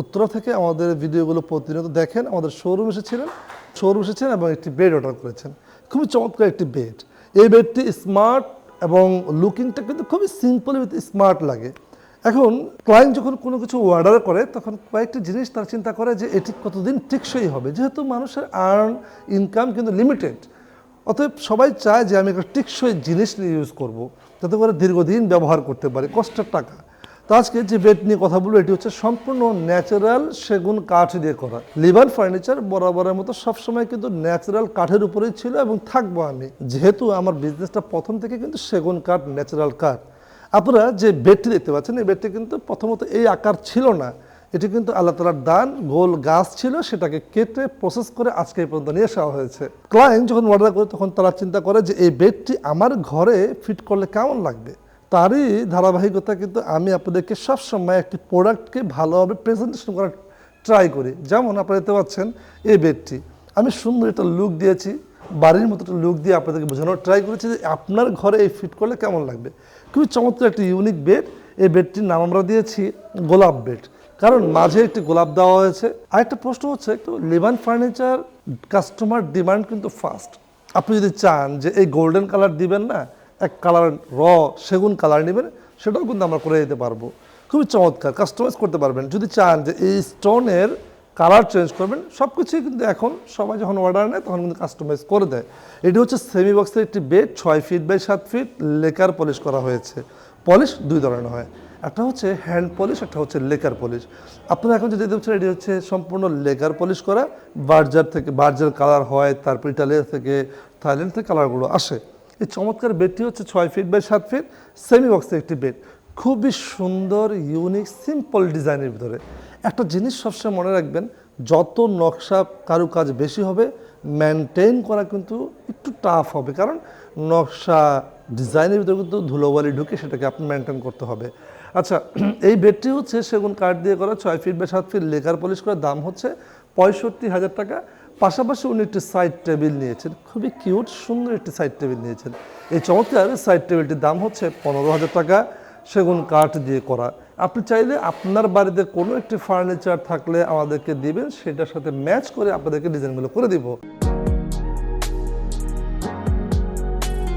উত্তরা থেকে আমাদের ভিডিওগুলো প্রতিনিয়ত দেখেন, আমাদের শোরুম এসেছিলেন শোরুম এসেছেন এবং একটি বেড অর্ডার করেছেন। খুবই চমৎকার একটি বেড এই বেডটি স্মার্ট এবং লুকিংটা কিন্তু খুবই সিম্পল উইথ স্মার্ট লাগে। এখন ক্লায়েন্ট যখন কোনো কিছু অর্ডার করে, তখন কয়েকটি জিনিস তার চিন্তা করে যে এটি কতদিন টেকসই হবে। যেহেতু মানুষের আর্ন ইনকাম কিন্তু লিমিটেড অতএব সবাই চায় যে আমি একটা টেকসই জিনিস নিয়ে ইউজ করব। যাতে করে দীর্ঘদিন ব্যবহার করতে পারি, কষ্টের টাকা। তো আজকে যে বেড নিয়ে কথা বলব, এটি হচ্ছে সম্পূর্ণ ন্যাচারাল সেগুন কাঠ দিয়ে করা। লিভার ফার্নিচার বরাবরের মতো সবসময় কিন্তু ন্যাচারাল কাঠের উপরেই ছিল এবং থাকব আমি। যেহেতু আমার বিজনেসটা প্রথম থেকে কিন্তু সেগুন কাঠ ন্যাচারাল কাঠ। আপনারা যে বেডটি দেখতে পাচ্ছেন, এই বেডটি কিন্তু প্রথমত এই আকার ছিল না। এটি কিন্তু আল্লাহ তালার দান, গোল গাছ ছিল, সেটাকে কেটে প্রসেস করে আজকে এই পর্যন্ত নিয়ে আসা হয়েছে। ক্লায়েন্ট যখন অর্ডার করে, তখন তারা চিন্তা করে যে এই বেডটি আমার ঘরে ফিট করলে কেমন লাগবে? তারই ধারাবাহিকতা কিন্তু আমি আপনাদেরকে সবসময় একটি প্রোডাক্টকে ভালোভাবে প্রেজেন্টেশন করার ট্রাই করি। যেমন আপনারা দেখতে পাচ্ছেন এই বেডটি আমি সুন্দর একটা লুক দিয়েছি, বাড়ির মতো একটা লুক দিয়ে আপনাদেরকে বোঝানোর ট্রাই করেছি যে আপনার ঘরে এই ফিট করলে কেমন লাগবে। খুবই চমৎকার একটি ইউনিক বেড এই বেডটির নাম আমরা দিয়েছি গোলাপ বেড কারণ মাঝে একটি গোলাপ দেওয়া হয়েছে। আরেকটা প্রশ্ন হচ্ছে, একটু লিভান ফার্নিচার কাস্টমার ডিমান্ড কিন্তু ফাস্ট আপনি যদি চান যে এই গোল্ডেন কালার দিবেন না এক কালার র, সেগুন কালার নেবেন, সেটাও কিন্তু আমরা করে দিতে পারব। খুবই চমৎকার কাস্টমাইজ করতে পারবেন। যদি চান যে এই স্টোনের কালার চেঞ্জ করবেন সব কিছুই কিন্তু এখন সবাই যখন অর্ডার নেয়, তখন কিন্তু কাস্টমাইজ করে দেয়। এটি হচ্ছে সেমি বক্সের একটি বেড ছয় ফিট বাই সাত ফিট লেকার পলিশ করা হয়েছে। পলিশ দুই ধরনের হয়। একটা হচ্ছে হ্যান্ড পলিশ একটা হচ্ছে লেকার পলিশ আপনারা এখন যেটা দেখছেন এটি হচ্ছে সম্পূর্ণ লেকার পলিশ করা। বার্জার থেকে বার্জার কালার হয়, তারপর ইটালিয়া থেকে থাইল্যান্ড থেকে কালারগুলো আসে। এই চমৎকার বেডটি হচ্ছে ছয় ফিট বাই সাত ফিট সেমি বক্সের একটি বেড খুবই সুন্দর ইউনিক সিম্পল ডিজাইনের ভিতরে। একটা জিনিস সবসময় মনে রাখবেন, যত নকশা কারুকাজ বেশি হবে মেনটেন করা কিন্তু একটু টাফ হবে। কারণ নকশা ডিজাইনের ভিতরে কিন্তু ধুলোবালি ঢুকে সেটাকে আপনি মেনটেন করতে হবে। আচ্ছা এই বেডটি হচ্ছে সেগুন কাঠ দিয়ে করা, ছয় ফিট বা সাত ফিট লেকার পলিশ করার দাম হচ্ছে পঁয়ষট্টি হাজার টাকা। পাশাপাশি উনি একটি সাইড টেবিল নিয়েছেন। খুবই কিউট সুন্দর একটি সাইড টেবিল নিয়েছেন। এই চমৎকার সাইড টেবিলটির দাম হচ্ছে পনেরো হাজার টাকা। সেগুন কাঠ দিয়ে করা। আপনি চাইলে আপনার বাড়িতে কোনো একটি ফার্নিচার থাকলে আমাদেরকে দিবেন, সেটার সাথে ম্যাচ করে আপনাদেরকে ডিজাইনগুলো করে দিব।